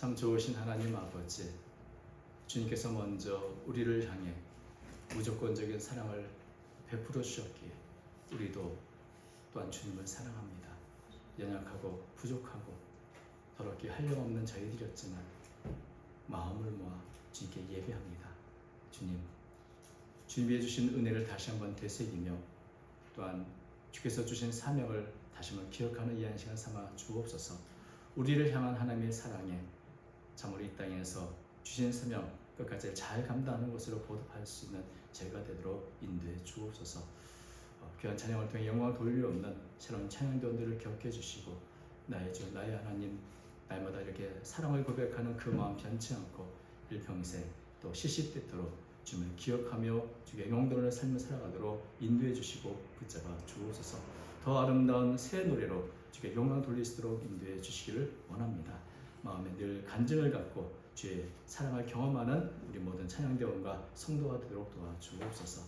참 좋으신 하나님 아버지 주님께서 먼저 우리를 향해 무조건적인 사랑을 베풀어 주셨기에 우리도 또한 주님을 사랑합니다. 연약하고 부족하고 더럽게 한량없는 저희들이었지만 마음을 모아 주님께 예배합니다. 주님, 준비해 주신 은혜를 다시 한번 되새기며 또한 주께서 주신 사명을 다시 한번 기억하는 이 한 시간 삼아 주옵소서. 우리를 향한 하나님의 사랑에 참으로 이 땅에서 주신 사명 끝까지 잘 감당하는 것으로 보답할 수 있는 저희가 되도록 인도해 주옵소서. 어, 귀한 찬양을 통해 영광을 돌릴 없는 새로운 찬양들을 겪게 해주시고 나의 주 나의 하나님 날마다 이렇게 사랑을 고백하는 그 마음 변치 않고 일평생 또 시시때때로 주님을 기억하며 주의 영광되는 삶을 살아가도록 인도해 주시고 붙잡아 주옵소서 더 아름다운 새 노래로 주의 영광 돌릴 수 있도록 인도해 주시기를 원합니다 마음에 늘 간증을 갖고 주의 사랑을 경험하는 우리 모든 찬양대원과 성도가 되도록 도와주옵소서.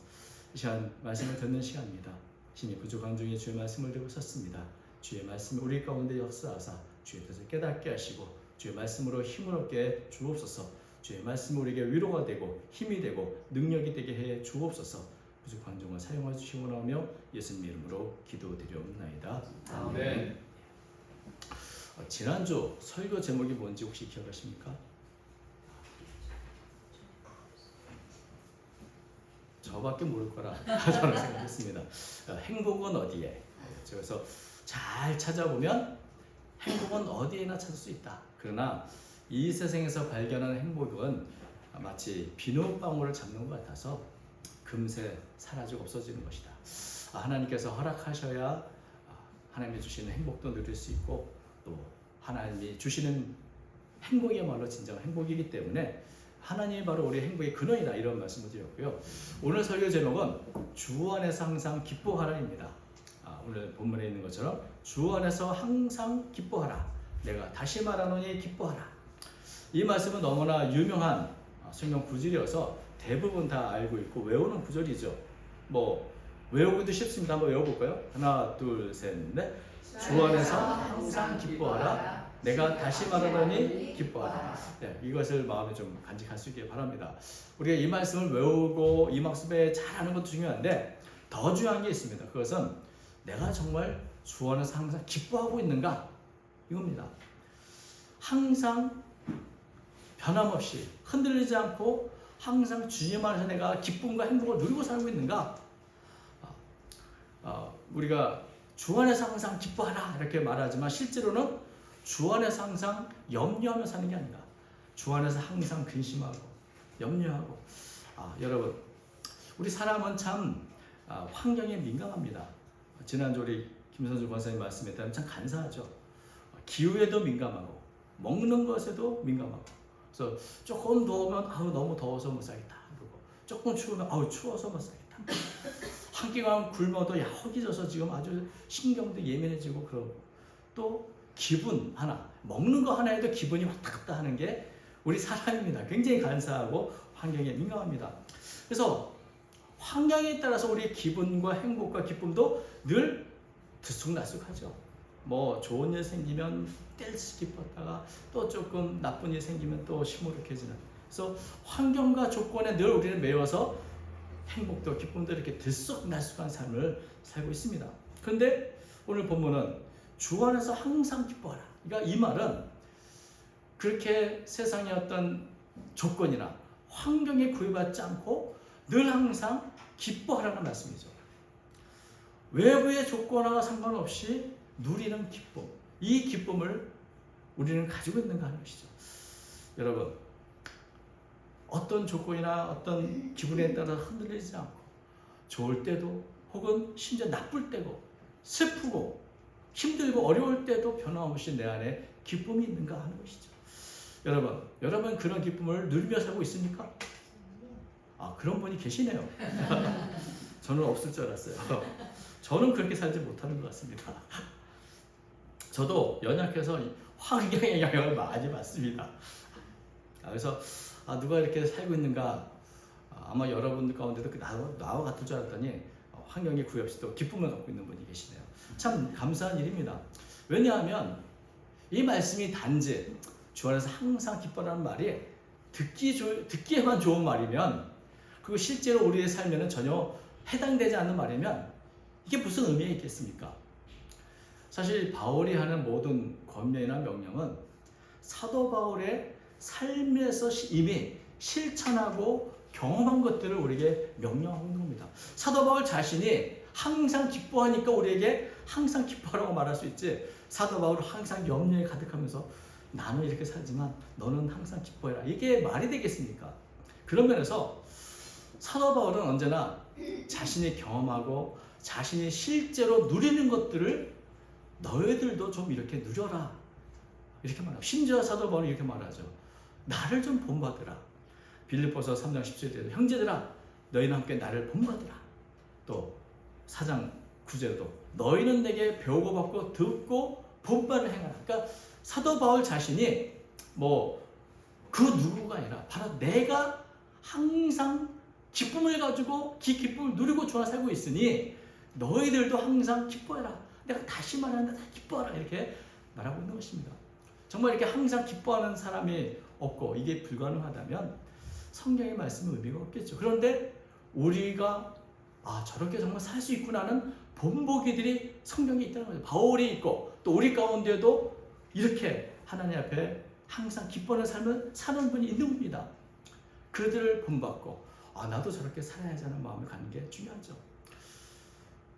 이 시간 말씀을 듣는 시간입니다. 힘이 부족한 중에 주의 말씀을 듣고 섰습니다. 주의 말씀 우리 가운데 역사하사 주의 뜻을 깨닫게 하시고 주의 말씀으로 힘을 얻게 주옵소서. 주의 말씀 우리에게 위로가 되고 힘이 되고 능력이 되게 해 주옵소서. 부족한 종을 사용하 주시고 나오며 예수님 이름으로 기도드리옵나이다. 아멘. 어, 지난주 설교 제목이 뭔지 혹시 기억하십니까? 저밖에 모를 거라 저는 생각했습니다 어, 행복은 어디에? 그래서 잘 찾아보면 행복은 어디에나 찾을 수 있다. 그러나 이 세상에서 발견하는 행복은 마치 비눗방울을 잡는 것 같아서 금세 사라지고 없어지는 것이다. 아, 하나님께서 허락하셔야 아, 하나님이 주시는 행복도 누릴 수 있고 또 하나님이 주시는 행복이야말로 진정한 행복이기 때문에 하나님이 바로 우리 행복의 근원이다 이런 말씀을 드렸고요. 오늘 설교 제목은 주 안에서 항상 기뻐하라입니다. 아, 오늘 본문에 있는 것처럼 주 안에서 항상 기뻐하라. 내가 다시 말하노니 기뻐하라. 이 말씀은 너무나 유명한 아, 성경 구절이어서 대부분 다 알고 있고 외우는 구절이죠. 뭐 외우기도 쉽습니다. 한번 외워볼까요? 하나, 둘, 셋, 넷. 주 안에서 항상 기뻐하라. 내가 다시 말하노니 기뻐하라. 네, 이것을 마음에 좀 간직할 수 있길 바랍니다. 우리가 이 말씀을 외우고 이 말씀에 잘하는 것도 중요한데 더 중요한 게 있습니다. 그것은 내가 정말 주 안에서 항상 기뻐하고 있는가? 이겁니다. 항상 변함없이 흔들리지 않고 항상 주님 안에서 내가 기쁨과 행복을 누리고 살고 있는가? 아, 아, 우리가 주 안에서 항상 기뻐하라 이렇게 말하지만 실제로는 주 안에서 항상 염려하며 사는 게 아니라 주 안에서 항상 근심하고 염려하고 아, 여러분 우리 사람은 참 아, 환경에 민감합니다. 지난주 우리 김선주 권사님 말씀에 따르면 참 간사하죠. 기후에도 민감하고 먹는 것에도 민감하고 그래서 조금 더우면 아우 너무 더워서 못 살겠다 그러고 조금 추우면 아우 추워서 못 살겠다 한 끼만 굶어도 야 허기져서 지금 아주 신경도 예민해지고 그러고 또 기분 하나 먹는 거 하나에도 기분이 왔다 갔다 하는 게 우리 사람입니다 굉장히 간사하고 환경에 민감합니다 그래서 환경에 따라서 우리의 기분과 행복과 기쁨도 늘 들쑥날쑥하죠. 뭐 좋은 일 생기면 뗄수 기뻤다가 또 조금 나쁜 일 생기면 또 시무룩해지는. 그래서 환경과 조건에 늘 우리는 매여서 행복도 기쁨도 이렇게 들쑥날쑥한 삶을 살고 있습니다. 그런데 오늘 본문은 주 안에서 항상 기뻐하라. 그러니까 이 말은 그렇게 세상의 어떤 조건이나 환경에 구애받지 않고 늘 항상 기뻐하라는 말씀이죠. 외부의 조건과 상관없이 누리는 기쁨. 이 기쁨을 우리는 가지고 있는가 하는 것이죠. 여러분, 어떤 조건이나 어떤 기분에 따라 흔들리지 않고 좋을 때도 혹은 심지어 나쁠 때고 슬프고 힘들고 어려울 때도 변함없이 내 안에 기쁨이 있는가 하는 것이죠. 여러분, 여러분 그런 기쁨을 누리며 살고 있습니까? 아, 그런 분이 계시네요. 저는 없을 줄 알았어요. 저는 그렇게 살지 못하는 것 같습니다. 저도 연약해서 환경의 영향을 많이 받습니다. 아, 그래서 아, 누가 이렇게 살고 있는가 아, 아마 여러분들 가운데도 그 나와, 나와 같을 줄 알았더니 어, 환경에 구애 없이 또 기쁨을 갖고 있는 분이 계시네요. 참 감사한 일입니다. 왜냐하면 이 말씀이 단지 주 안에서 항상 기뻐라는 말이 듣기 조, 듣기에만 좋은 말이면 그리고 실제로 우리의 삶에는 전혀 해당되지 않는 말이면 이게 무슨 의미가 있겠습니까? 사실 바울이 하는 모든 권면이나 명령은 사도 바울의 삶에서 시- 이미 실천하고 경험한 것들을 우리에게 명령하고 있는 겁니다. 사도 바울 자신이 항상 기뻐하니까 우리에게 항상 기뻐하라고 말할 수 있지. 사도 바울은 항상 염려에 가득하면서 나는 이렇게 살지만 너는 항상 기뻐해라. 이게 말이 되겠습니까? 그런 면에서 사도 바울은 언제나 자신이 경험하고 자신이 실제로 누리는 것들을 너희들도 좀 이렇게 누려라. 이렇게 말하고 심지어 사도 바울이 이렇게 말하죠. 나를 좀 본받으라. 빌립보서 3장 17절에도 형제들아 너희는 함께 나를 본받으라. 또 4장 9절에도 너희는 내게 배우고 받고 듣고 본받을 행하라. 그러니까 사도 바울 자신이 뭐 그 누구가 아니라 바로 내가 항상 기쁨을 가지고 기 기쁨을 누리고 좋아 살고 있으니 너희들도 항상 기뻐해라. 내가 다시 말하는데 다 기뻐하라 이렇게 말하고 있는 것입니다. 정말 이렇게 항상 기뻐하는 사람이 없고 이게 불가능하다면 성경의 말씀은 의미가 없겠죠. 그런데 우리가 아 저렇게 정말 살 수 있구나는 본보기들이 성경에 있다는 거죠. 바울이 있고 또 우리 가운데도 이렇게 하나님 앞에 항상 기뻐하는 삶을 사는 분이 있는 겁니다. 그들을 본받고 아 나도 저렇게 살아야지 하는 마음을 갖는 게 중요하죠.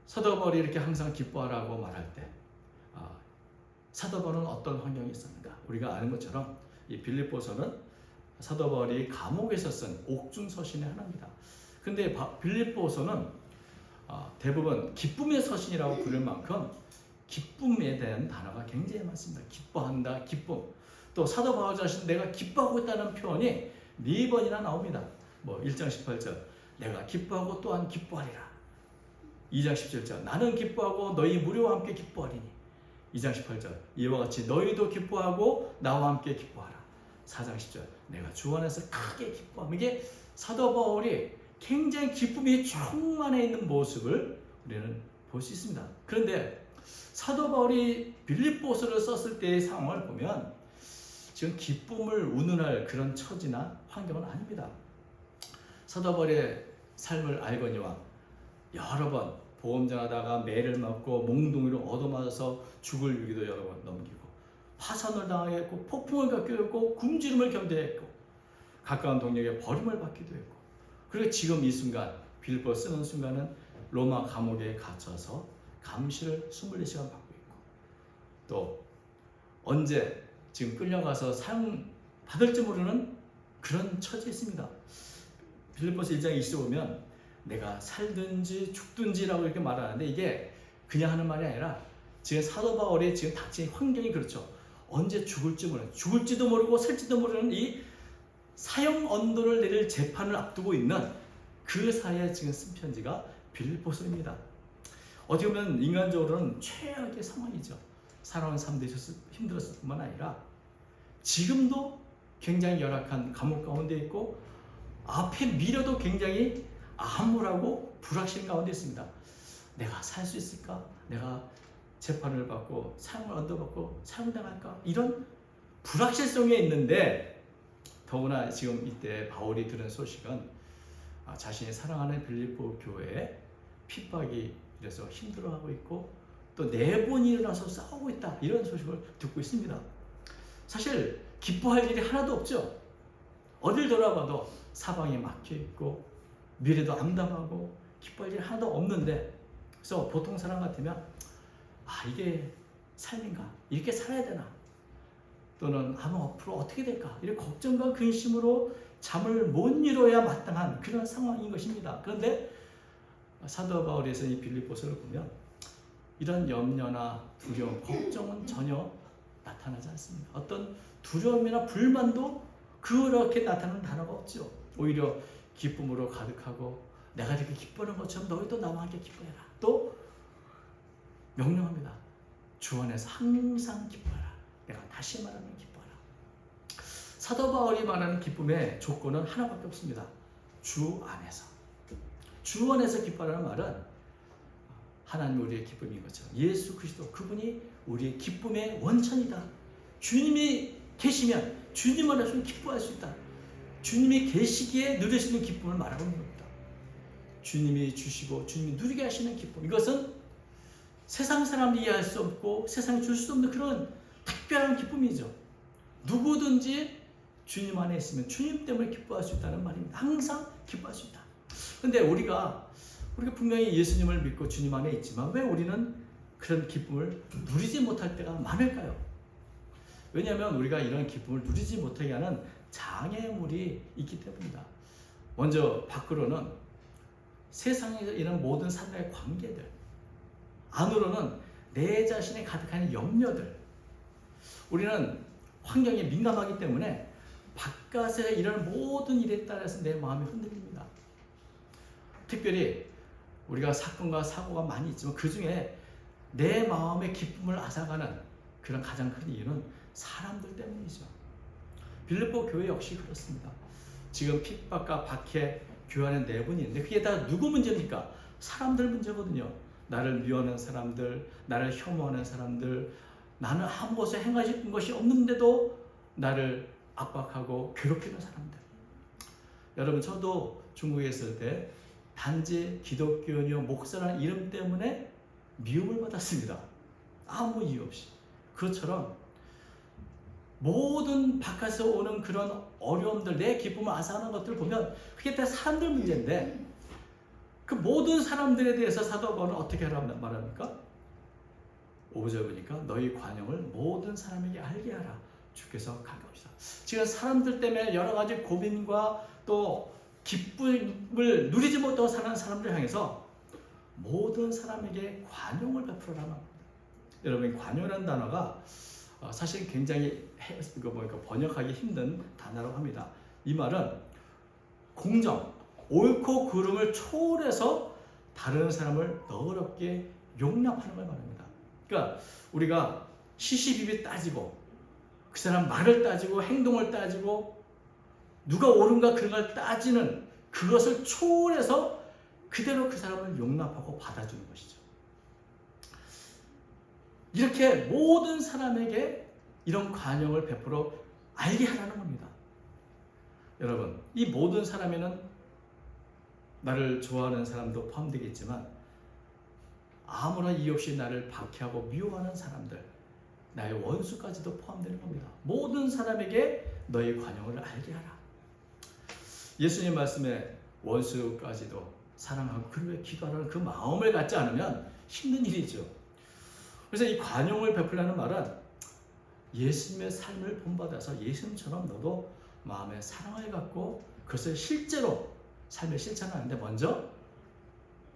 사도 바울이 이렇게 항상 기뻐하라고 말할 때 아, 사도 바울은 어떤 환경이 있었는가? 우리가 아는 것처럼 이 빌립보서는 사도 바울이 감옥에서 쓴 옥중 서신의 하나입니다. 근데 바- 빌립보서는 아, 대부분 기쁨의 서신이라고 부를 만큼 기쁨에 대한 단어가 굉장히 많습니다. 기뻐한다, 기쁨. 또 사도 바울 자신 내가 기뻐하고 있다는 표현이 네 번이나 나옵니다. 뭐 1장 18절 내가 기뻐하고 또한 기뻐하리라. 2장 17절 나는 기뻐하고 너희 무료와 함께 기뻐하리니 2장 18절. 이와 같이 너희도 기뻐하고 나와 함께 기뻐하라. 4장 10절. 내가 주 안에서 크게 기뻐함. 이게 사도 바울이 굉장히 기쁨이 충만해 있는 모습을 우리는 볼 수 있습니다. 그런데 사도 바울이 빌립보서를 썼을 때의 상황을 보면 지금 기쁨을 운운할 그런 처지나 환경은 아닙니다. 사도 바울의 삶을 알거니와 여러 번 보험전하다가 매를 맞고 몽둥이로 얻어맞아서 죽을 위기도 여러 번 넘기고 파산을 당하였고 폭풍을 겪기도 했고 굶주림을 견뎌야 했고 가까운 동력에 버림을 받기도 했고 그리고 지금 이 순간 빌보 쓰는 순간은 로마 감옥에 갇혀서 감시를 24시간 받고 있고 또 언제 지금 끌려가서 사형 받을지 모르는 그런 처지에 있습니다. 빌립보서 1장 20에 보면 내가 살든지 죽든지라고 이렇게 말하는데 이게 그냥 하는 말이 아니라 지금 사도 바울이 지금 닥친 환경이 그렇죠. 언제 죽을지 모르는 죽을지도 모르고 살지도 모르는 이 사형 언도를 내릴 재판을 앞두고 있는 그 사이에 지금 쓴 편지가 빌립보서입니다. 어떻게 보면 인간적으로는 최악의 상황이죠. 살아온 삶도 있었을- 힘들었을 뿐만 아니라 지금도 굉장히 열악한 감옥 가운데 있고 앞에 미래도 굉장히 암울하고 불확실 가운데 있습니다. 내가 살 수 있을까? 내가 재판을 받고 사형을 얻어받고 사형당할까? 이런 불확실성에 있는데 더구나 지금 이때 바울이 들은 소식은 아, 자신이 사랑하는 빌립보 교회에 핍박이 이래서 힘들어하고 있고 또 내본이 일어나서 싸우고 있다 이런 소식을 듣고 있습니다. 사실 기뻐할 일이 하나도 없죠. 어딜 돌아봐도 사방이 막혀 있고 미래도 암담하고 기뻐할 일이 하나도 없는데 그래서 보통 사람 같으면 아 이게 삶인가 이렇게 살아야 되나 또는 아마 앞으로 어떻게 될까 이런 걱정과 근심으로 잠을 못 이뤄야 마땅한 그런 상황인 것입니다. 그런데 사도 바울에서 이 빌립보서를 보면 이런 염려나 두려움, 걱정은 전혀 나타나지 않습니다. 어떤 두려움이나 불만도 그렇게 나타나는 단어가 없죠. 오히려 기쁨으로 가득하고 내가 이렇게 기뻐하는 것처럼 너희도 나와 함께 기뻐해라. 또 명령합니다. 주 안에서 항상 기뻐하라. 내가 다시 말하는 기뻐하라. 사도 바울이 말하는 기쁨의 조건은 하나밖에 없습니다. 주 안에서. 주 안에서 기뻐하라는 말은 하나님 우리의 기쁨인 것처럼 예수 그리스도 그분이 우리의 기쁨의 원천이다. 주님이 계시면 주님 안에서 기뻐할 수 있다. 주님이 계시기에 누릴 수 있는 기쁨을 말하고 있는 겁니다. 주님이 주시고 주님이 누리게 하시는 기쁨. 이것은 세상 사람이 이해할 수 없고 세상이 줄 수 없는 그런 특별한 기쁨이죠. 누구든지 주님 안에 있으면 주님 때문에 기뻐할 수 있다는 말입니다. 항상 기뻐할 수 있다. 근데 우리가 우리가 분명히 예수님을 믿고 주님 안에 있지만 왜 우리는 그런 기쁨을 누리지 못할 때가 많을까요? 왜냐하면 우리가 이런 기쁨을 누리지 못하게 하는 장애물이 있기 때문이다. 먼저 밖으로는 세상에서 이런 모든 사람의 관계들, 안으로는 내 자신에 가득한 염려들. 우리는 환경에 민감하기 때문에 바깥에 일어나는 모든 일에 따라서 내 마음이 흔들립니다. 특별히 우리가 사건과 사고가 많이 있지만 그 중에 내 마음의 기쁨을 앗아가는 그런 가장 큰 이유는 사람들 때문이죠. 빌립보 교회 역시 그렇습니다. 지금 핍박과 박해 교환의 네 분이 있는데 그게 다 누구 문제입니까? 사람들 문제거든요. 나를 미워하는 사람들, 나를 혐오하는 사람들, 나는 아무것을 행하신 것이 없는데도 나를 압박하고 괴롭히는 사람들. 여러분 저도 중국에 있을 때 단지 기독교인이요 목사라는 이름 때문에 미움을 받았습니다. 아무 이유 없이. 그것처럼 모든 바깥에서 오는 그런 어려움들, 내 기쁨을 앗아가는 것들을 보면 그게 다 사람들 문제인데 그 모든 사람들에 대해서 사도 바울은 어떻게 하라고 말합니까? 5절 보니까 너희 관용을 모든 사람에게 알게 하라. 주께서 가까우시다. 지금 사람들 때문에 여러 가지 고민과 또 기쁨을 누리지 못하고 사는 사람들 향해서 모든 사람에게 관용을 베풀어라 합니다. 여러분 관용이라는 단어가 어, 사실 굉장히 해, 그 뭐니까 번역하기 힘든 단어라고 합니다. 이 말은 공정, 옳고 그름을 초월해서 다른 사람을 너그럽게 용납하는 걸 말합니다. 그러니까 우리가 시시비비 따지고 그 사람 말을 따지고 행동을 따지고 누가 옳은가 그런 걸 따지는 그것을 초월해서 그대로 그 사람을 용납하고 받아주는 것이죠. 이렇게 모든 사람에게 이런 관용을 베풀어 알게 하라는 겁니다. 여러분, 이 모든 사람에는 나를 좋아하는 사람도 포함되겠지만 아무런 이유 없이 나를 박해하고 미워하는 사람들, 나의 원수까지도 포함되는 겁니다. 모든 사람에게 너의 관용을 알게 하라. 예수님 말씀에 원수까지도 사랑하고 위해 기도하는 그 마음을 갖지 않으면 힘든 일이죠. 그래서 이 관용을 베풀라는 말은 예수님의 삶을 본받아서 예수님처럼 너도 마음에 사랑을 갖고 그것을 실제로 삶에 실천하는데 먼저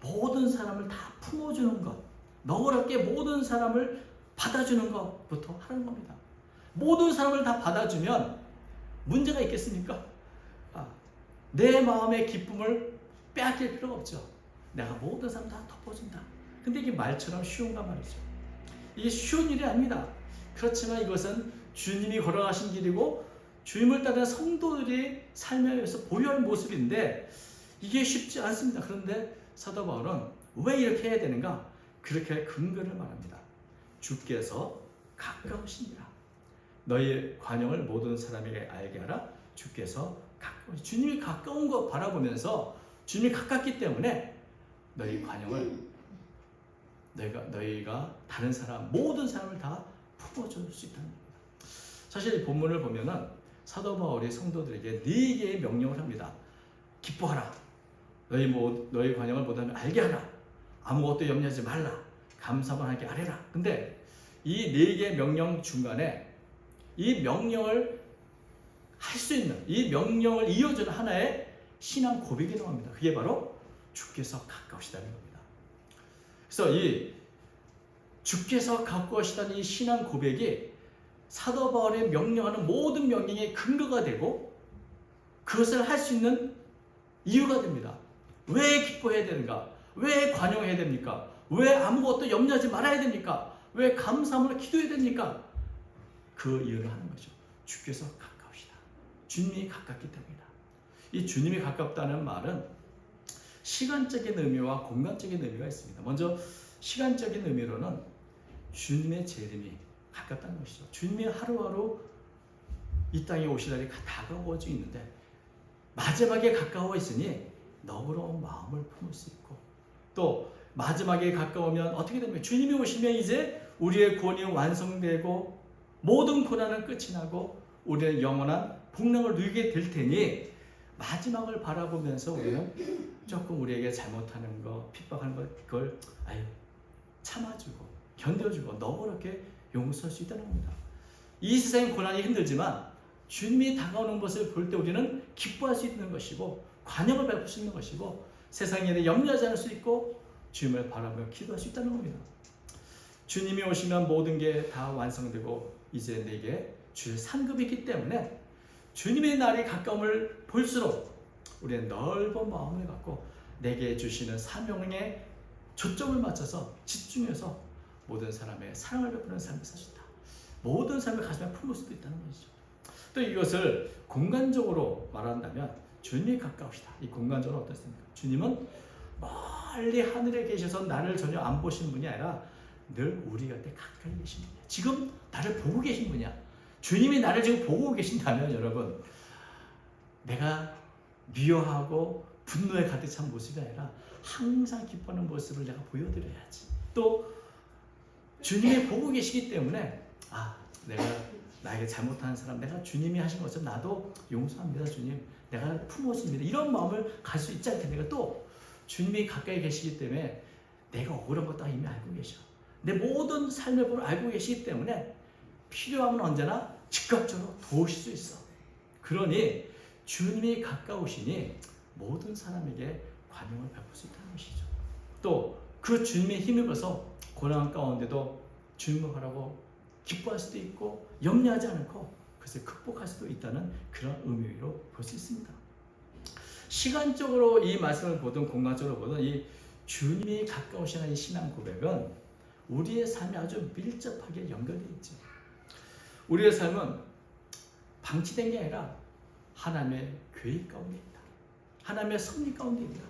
모든 사람을 다 품어주는 것, 너그럽게 모든 사람을 받아주는 것부터 하는 겁니다. 모든 사람을 다 받아주면 문제가 있겠습니까? 아, 내 마음의 기쁨을 빼앗길 필요가 없죠. 내가 모든 사람 다 덮어준다. 근데 이게 말처럼 쉬운가 말이죠. 이게 쉬운 일이 아닙니다. 그렇지만 이것은 주님이 걸어가신 길이고 주님을 따르는 성도들이 삶에 의해서 보여할 모습인데 이게 쉽지 않습니다. 그런데 사도 바울은 왜 이렇게 해야 되는가? 그렇게 근거를 말합니다. 주께서 가까우시니라. 너희 관용을 모든 사람에게 알게 하라. 주께서 가까우 주님이 가까운 거 바라보면서 주님이 가깝기 때문에 너희 관용을 너희가 너희가 다른 사람 모든 사람을 다 품어줄 수 있다는 겁니다. 사실 이 본문을 보면은 사도 바울이 성도들에게 네 개의 명령을 합니다. 기뻐하라. 너희 뭐 너희 관용을 못하면 알게 하라. 아무것도 염려하지 말라. 감사만 하게 아래라. 근데 이 네 개의 명령 중간에 이 명령을 할 수 있는 이 명령을 이어주는 하나의 신앙 고백이 나옵니다. 그게 바로 주께서 가까우시다는 겁니다. 그래서 이 주께서 가까우시다는 이 신앙 고백이 사도 바울의 명령하는 모든 명령의 근거가 되고 그것을 할 수 있는 이유가 됩니다. 왜 기뻐해야 되는가? 왜 관용해야 됩니까? 왜 아무것도 염려하지 말아야 됩니까? 왜 감사함으로 기도해야 됩니까? 그 이유를 하는 거죠. 주께서 가까우시다. 주님이 가깝기 때문이다. 이 주님이 가깝다는 말은 시간적인 의미와 공간적인 의미가 있습니다. 먼저 시간적인 의미로는 주님의 재림이 가깝다는 것이죠. 주님이 하루하루 이 땅에 오실 날이 다가오고 있는데 마지막에 가까워 있으니 너그러운 마음을 품을 수 있고 또 마지막에 가까우면 어떻게 됩니까? 주님이 오시면 이제 우리의 구원이 완성되고 모든 고난은 끝이 나고 우리는 영원한 복락을 누리게 될 테니 마지막을 바라보면서 우리는 조금 우리에게 잘못하는 거, 핍박하는 거 그걸 아유 참아주고 견뎌주고 너그럽게 용서할 수 있다는 겁니다. 이 세상 고난이 힘들지만 주님이 다가오는 것을 볼 때 우리는 기뻐할 수 있는 것이고 관용을 베풀 수 있는 것이고 세상에 대해 염려하지 않을 수 있고 주님을 바라보며 기도할 수 있다는 겁니다. 주님이 오시면 모든 게 다 완성되고 이제 내게 주의 상급이 있기 때문에 주님의 날이 가까움을 볼수록 우리는 넓은 마음을 갖고 내게 주시는 사명에 초점을 맞춰서 집중해서 모든 사람의 사랑을 베푸는 삶을 사신다. 모든 삶을 가슴에 품을 수도 있다는 것이죠. 또 이것을 공간적으로 말한다면 주님이 가까우시다. 이 공간적으로 어떻습니까? 주님은 멀리 하늘에 계셔서 나를 전혀 안 보시는 분이 아니라 늘 우리 곁에 가까이 계신 분이야. 지금 나를 보고 계신 분이야. 주님이 나를 지금 보고 계신다면 여러분 내가 미워하고 분노에 가득 찬 모습이 아니라 항상 기뻐하는 모습을 내가 보여드려야지. 또 주님이 보고 계시기 때문에 아 내가 나에게 잘못한 사람 내가 주님이 하신 것처럼 나도 용서합니다 주님. 내가 품어줍니다. 이런 마음을 갈 수 있지 않겠습니까 또 주님이 가까이 계시기 때문에 내가 억울한 것도 이미 알고 계셔. 내 모든 삶의 법을 알고 계시기 때문에 필요하면 언제나 즉각적으로 도우실 수 있어. 그러니 주님이 가까우시니 모든 사람에게 관용을 베풀 수 있다는 것이죠 또 그 주님의 힘입어서 고난 가운데도 주님을 바라고 기뻐할 수도 있고 염려하지 않고 그것을 극복할 수도 있다는 그런 의미로 볼 수 있습니다. 시간적으로 이 말씀을 보든 공간적으로 보든 이 주님이 가까우시는 이 신앙 고백은 우리의 삶에 아주 밀접하게 연결되어 있죠. 우리의 삶은 방치된 게 아니라 하나님의 계획 가운데 있다. 하나님의 섭리 가운데 있다.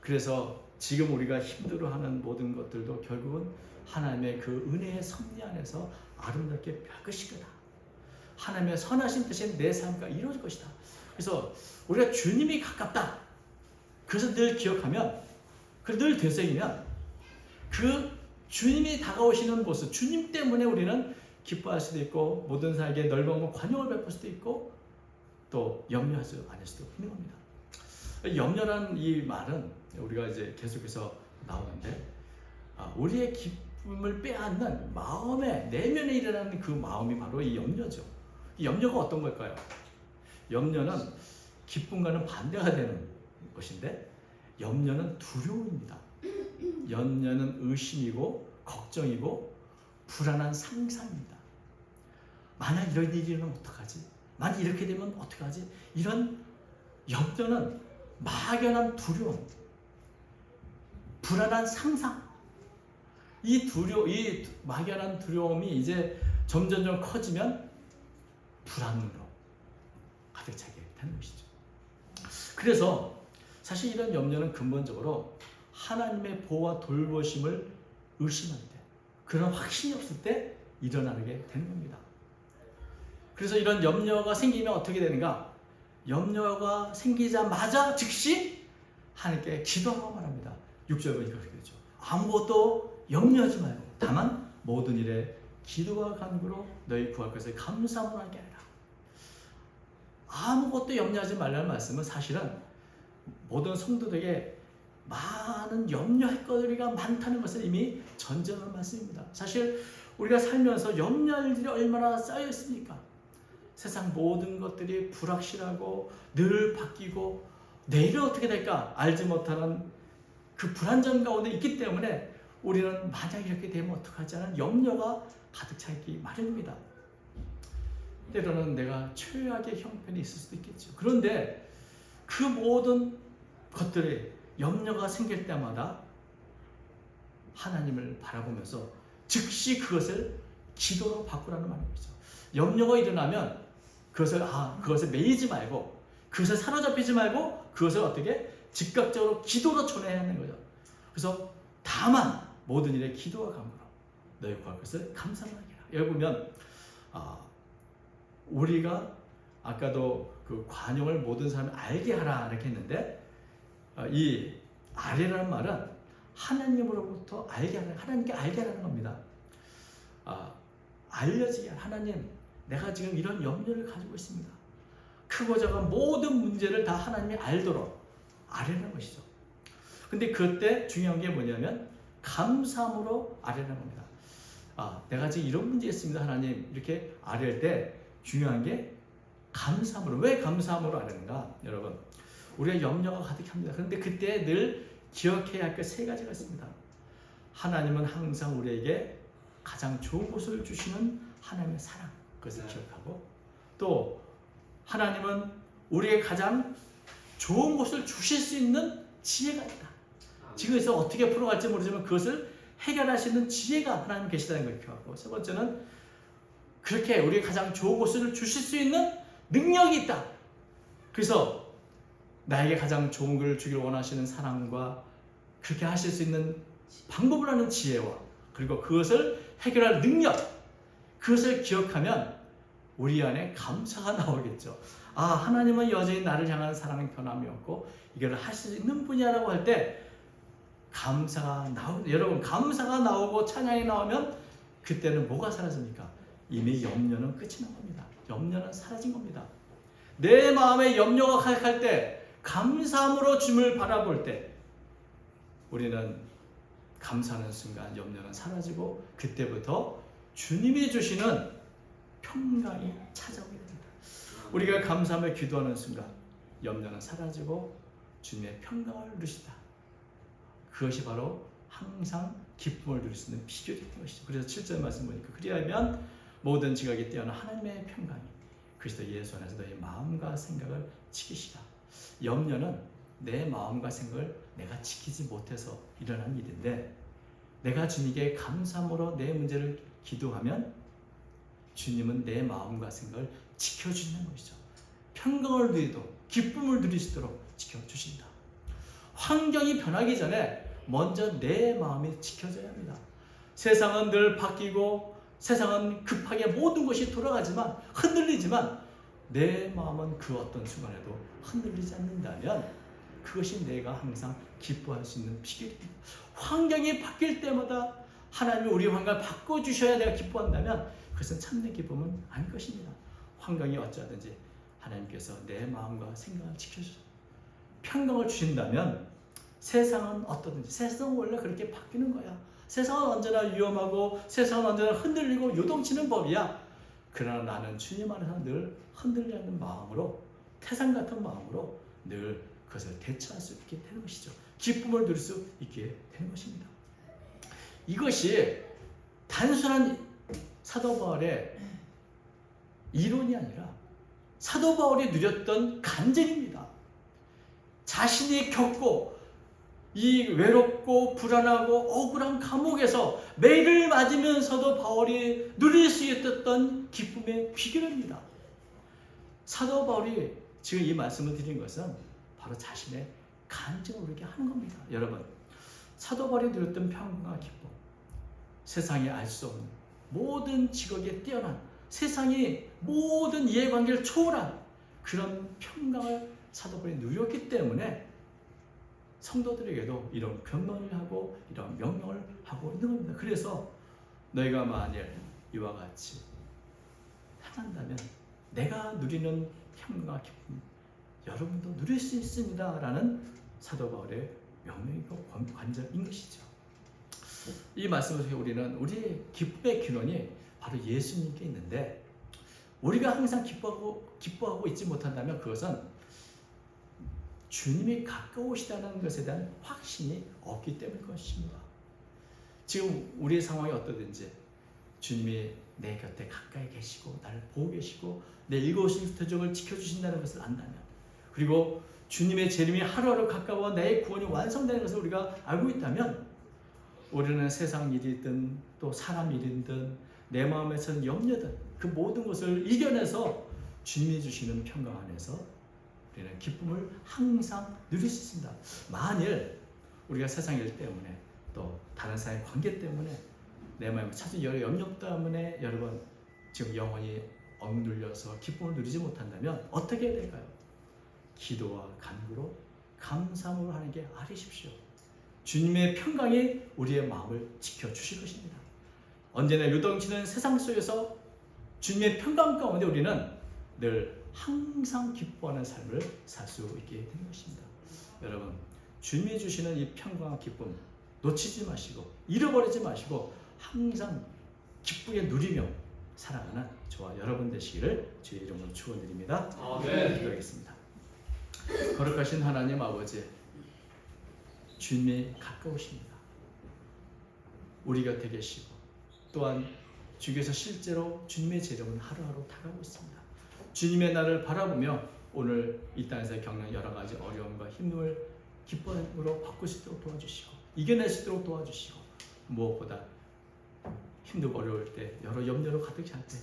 그래서 지금 우리가 힘들어하는 모든 것들도 결국은 하나님의 그 은혜의 섭리 안에서 아름답게 별 것이거다. 하나님의 선하신 뜻이 내 삶과 이루어질 것이다. 그래서 우리가 주님이 가깝다. 그래서 늘 기억하면, 늘 되새기면 그 주님이 다가오시는 모습, 주님 때문에 우리는 기뻐할 수도 있고 모든 사에게 넓은 관용을 베풀 수도 있고 또 염려하지 않을 수도 겁니다. 염려라는 이 말은 우리가 이제 계속해서 나오는데 아, 우리의 기쁨을 빼앗는 마음의 내면에 일어나는 그 마음이 바로 이 염려죠. 이 염려가 어떤 걸까요? 염려는 기쁨과는 반대가 되는 것인데 염려는 두려움입니다. 염려는 의심이고 걱정이고 불안한 상상입니다. 만약 이런 일이 일어나면 어떡하지? 만약 이렇게 되면 어떡하지? 이런 염려는 막연한 두려움, 불안한 상상. 이 두려, 이 막연한 두려움이 이제 점점점 커지면 불안으로 가득 차게 되는 것이죠. 그래서 사실 이런 염려는 근본적으로 하나님의 보호와 돌보심을 의심할 때, 그런 확신이 없을 때 일어나게 되는 겁니다. 그래서 이런 염려가 생기면 어떻게 되는가? 염려가 생기자마자 즉시 하나님께 기도하고 말합니다. 6절 보니까 그렇게 되죠. 아무것도 염려하지 말고 다만 모든 일에 기도와 간구로 너희 구할 것을 감사함으로 하게 하라. 아무것도 염려하지 말라는 말씀은 사실은 모든 성도들에게 많은 염려할 것들이가 많다는 것을 이미 전제하는 말씀입니다. 사실 우리가 살면서 염려할 일이 얼마나 쌓여 있습니까? 세상 모든 것들이 불확실하고 늘 바뀌고 내일은 어떻게 될까 알지 못하는 그 불안정 가운데 있기 때문에 우리는 만약 이렇게 되면 어떡하지 하는 염려가 가득 차 있기 마련입니다. 때로는 내가 최악의 형편이 있을 수도 있겠죠. 그런데 그 모든 것들이 염려가 생길 때마다 하나님을 바라보면서 즉시 그것을 기도로 바꾸라는 말입니다. 염려가 일어나면 그것을 아 그것을 매이지 말고 그것을 사로잡히지 말고 그것을 어떻게 즉각적으로 기도로 전해야 하는 거죠. 그래서 다만 모든 일에 기도와 감으로 너희 구할 것을 감사하게 하라. 여기 보면 아, 우리가 아까도 그 관용을 모든 사람이 알게 하라 이렇게 했는데 어, 이 아래라는 말은 하나님으로부터 알게 하라 하나님께 알게 하라는 겁니다. 아, 알려지게. 하나님 내가 지금 이런 염려를 가지고 있습니다. 크고 작은 모든 문제를 다 하나님이 알도록 아뢰는 것이죠. 근데 그때 중요한 게 뭐냐면 감사함으로 아뢰는 겁니다. 아, 내가 지금 이런 문제 있습니다, 하나님. 이렇게 아뢰을 때 중요한 게 감사함으로. 왜 감사함으로 아뢰는가? 여러분, 우리가 염려가 가득합니다. 그런데 그때 늘 기억해야 할 게 세 가지가 있습니다. 하나님은 항상 우리에게 가장 좋은 것을 주시는 하나님의 사랑. 그것을 네. 기억하고 또 하나님은 우리에게 가장 좋은 것을 주실 수 있는 지혜가 있다. 지금에서 어떻게 풀어갈지 모르지만 그것을 해결하시는 지혜가 하나님 계시다는 걸 기억하고 세 번째는 그렇게 우리에게 가장 좋은 것을 주실 수 있는 능력이 있다. 그래서 나에게 가장 좋은 것을 주기를 원하시는 사랑과 그렇게 하실 수 있는 방법을 하는 지혜와 그리고 그것을 해결할 능력 그것을 기억하면 우리 안에 감사가 나오겠죠. 아 하나님은 여전히 나를 향한 사랑의 변함이 없고 이걸 할 수 있는 분이라고 할 때 감사가 나오 여러분 감사가 나오고 찬양이 나오면 그때는 뭐가 사라집니까? 이미 염려는 끝이 난 겁니다. 염려는 사라진 겁니다. 내 마음에 염려가 가득할 때 감사함으로 주님을 바라볼 때 우리는 감사하는 순간 염려는 사라지고 그때부터 주님이 주시는 평강이 찾아오게 됩니다. 우리가 감사하며 기도하는 순간 염려는 사라지고 주님의 평강을 누리시다. 그것이 바로 항상 기쁨을 누릴 수 있는 비결이 된 것이죠. 그래서 7절 말씀 보니까 그리하면 모든 지각이 뛰어난 하나님의 평강이 그리스도 예수 안에서 너희 마음과 생각을 지키시다. 염려는 내 마음과 생각을 내가 지키지 못해서 일어난 일인데 내가 주님께 감사함으로 내 문제를 기도하면 주님은 내 마음과 생각을 지켜주는 것이죠. 평강을 누리도록 기쁨을 누리시도록 지켜주신다. 환경이 변하기 전에 먼저 내 마음이 지켜져야 합니다. 세상은 늘 바뀌고 세상은 급하게 모든 것이 돌아가지만 흔들리지만 내 마음은 그 어떤 순간에도 흔들리지 않는다면 그것이 내가 항상 기뻐할 수 있는 비결입니다. 환경이 바뀔 때마다 하나님이 우리 환경을 바꿔주셔야 내가 기뻐한다면 그것은 참된 기쁨은 아닐 것입니다. 환경이 어쩌든지 하나님께서 내 마음과 생각을 지켜주셔 평강을 주신다면 세상은 어떠든지 세상은 원래 그렇게 바뀌는 거야. 세상은 언제나 위험하고 세상은 언제나 흔들리고 요동치는 법이야. 그러나 나는 주님 안에서 늘 흔들리지 않는 마음으로 태산 같은 마음으로 늘 그것을 대처할 수 있게 되는 것이죠. 기쁨을 누릴 수 있게 되는 것입니다. 이것이 단순한 사도 바울의 이론이 아니라 사도 바울이 누렸던 간증입니다. 자신이 겪고 이 외롭고 불안하고 억울한 감옥에서 매를 맞으면서도 바울이 누릴 수 있었던 기쁨의 비결입니다. 사도 바울이 지금 이 말씀을 드린 것은 바로 자신의 간증을 우리에게 하는 겁니다. 여러분, 사도 바울이 누렸던 평강과 기쁨, 세상이 알 수 없는 모든 직업에 뛰어난 세상이 모든 이해관계를 초월한 그런 평강을 사도 바울이 누렸기 때문에 성도들에게도 이런 변명을 하고 이런 명령을 하고 있는 겁니다. 그래서 너희가 만일 이와 같이 행한다면 내가 누리는 평강과 기쁨 여러분도 누릴 수 있습니다라는 사도 바울의 명령이고 관- 관절인 것이죠. 이 말씀을 통해 우리는 우리의 기쁨의 근원이 바로 예수님께 있는데 우리가 항상 기뻐하고 기뻐하고 있지 못한다면 그것은 주님이 가까우시다는 것에 대한 확신이 없기 때문일 것입니다. 지금 우리의 상황이 어떠든지 주님이 내 곁에 가까이 계시고 나를 보고 계시고 내 일곱시 표적을 지켜주신다는 것을 안다면 그리고 주님의 재림이 하루하루 가까워 내 구원이 완성되는 것을 우리가 알고 있다면 우리는 세상 일이든 또 사람 일이든 내 마음에서는 염려든 그 모든 것을 이겨내서 주님이 주시는 평강 안에서 우리는 기쁨을 항상 누릴 수 있습니다. 만일 우리가 세상 일 때문에 또 다른 사람의 관계 때문에 내 마음에 찾은 여러 염려 때문에 여러분 지금 영혼이 억눌려서 기쁨을 누리지 못한다면 어떻게 해야 될까요? 기도와 간구로 감사함으로 하는 게 아니십시오. 주님의 평강이 우리의 마음을 지켜주실 것입니다. 언제나 요동치는 세상 속에서 주님의 평강 가운데 우리는 늘 항상 기뻐하는 삶을 살 수 있게 되는 것입니다. 여러분, 주님이 주시는 이 평강과 기쁨 놓치지 마시고 잃어버리지 마시고 항상 기쁘게 누리며 살아가는 저와 여러분 되시기를 주의 이름으로 축원드립니다. 아멘. 기도하겠습니다. 거룩하신 하나님 아버지, 주님이 가까우십니다. 우리 곁에 계시고 또한 주께서 실제로 주님의 재림은 하루하루 다가오고 있습니다. 주님의 날을 바라보며 오늘 이 땅에서 겪는 여러 가지 어려움과 힘듦을 기쁨으로 바꿀 수 있도록 도와주시고 이겨낼 수 있도록 도와주시고 무엇보다 힘들고 어려울 때 여러 염려로 가득 찰때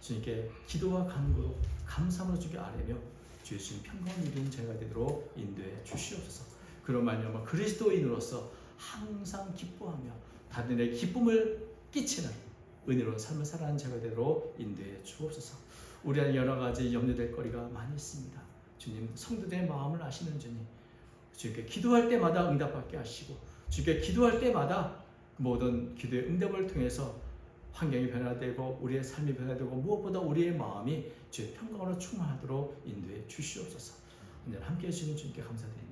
주님께 기도와 간구로 감사함으로 주께 아뢰며 주신 평강 이룬 제가 되도록 인도해 주시옵소서. 말미암아 그리스도인으로서 항상 기뻐하며 다들의 기쁨을 끼치는 은혜로운 삶을 살아가는 제가 되도록 인도해 주옵소서. 우리 안에 여러 가지 염려될 거리가 많이 있습니다. 주님 성도들의 마음을 아시는 주님 주님께 기도할 때마다 응답받게 하시고 주님께 기도할 때마다 모든 기도의 응답을 통해서 환경이 변화되고 우리의 삶이 변화되고 무엇보다 우리의 마음이 주의 평강으로 충만하도록 인도해 주시옵소서. 오늘 함께 해주시는 주님께 감사드리며 사랑